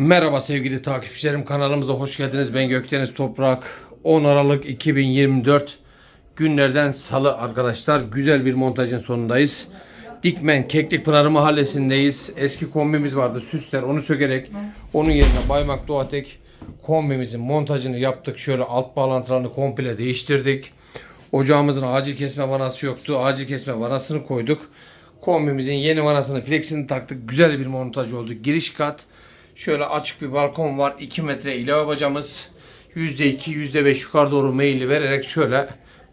Merhaba sevgili takipçilerim kanalımıza hoş geldiniz. Ben Gökdeniz Toprak. 10 Aralık 2024 günlerden salı arkadaşlar. Güzel bir montajın sonundayız. Dikmen Keklik Pınarı mahallesindeyiz. Eski kombimiz vardı süsler onu sökerek onun yerine Baymak Doğatek kombimizin montajını yaptık. Şöyle alt bağlantılarını komple değiştirdik. Ocağımızın acil kesme vanası yoktu. Acil kesme vanasını koyduk. Kombimizin yeni vanasını flexini taktık. Güzel bir montaj oldu. Giriş kat. Şöyle açık bir balkon var. 2 metre ilave bacamız. %2, %5 yukarı doğru meyilli vererek şöyle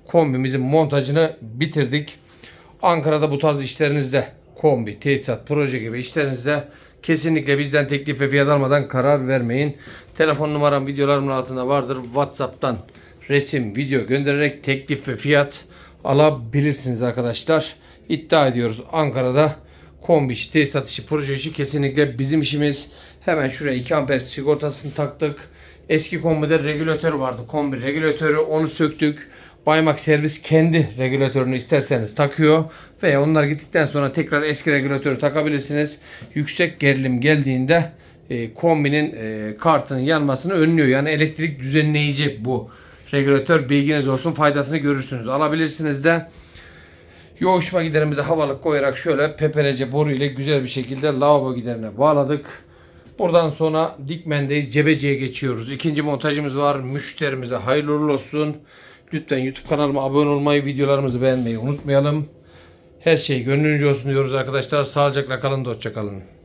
kombimizin montajını bitirdik. Ankara'da bu tarz işlerinizde kombi, tesisat, proje gibi işlerinizde kesinlikle bizden teklif ve fiyat almadan karar vermeyin. Telefon numaram videolarımın altında vardır. WhatsApp'tan resim, video göndererek teklif ve fiyat alabilirsiniz arkadaşlar. İddia ediyoruz Ankara'da kombi işi, tesisat işi, proje işi kesinlikle bizim işimiz. Hemen şuraya 2 amper sigortasını taktık. Eski kombide regülatör vardı. Kombi regülatörü onu söktük. Baymak servis kendi regülatörünü isterseniz takıyor. Ve onlar gittikten sonra tekrar eski regülatörü takabilirsiniz. Yüksek gerilim geldiğinde e, kombinin e, kartının yanmasını önlüyor. Yani elektrik düzenleyici bu regülatör. Bilginiz olsun faydasını görürsünüz. Alabilirsiniz de. Yoğuşma giderimizi havalık koyarak şöyle peperece boru ile güzel bir şekilde lavabo giderine bağladık. Buradan sonra Dikmen'deyiz. Cebeci'ye geçiyoruz. İkinci montajımız var. Müşterimize hayırlı olsun. Lütfen YouTube kanalıma abone olmayı, videolarımızı beğenmeyi unutmayalım. Her şey gönlünüzce olsun diyoruz arkadaşlar. Sağlıcakla kalın hoşça kalın.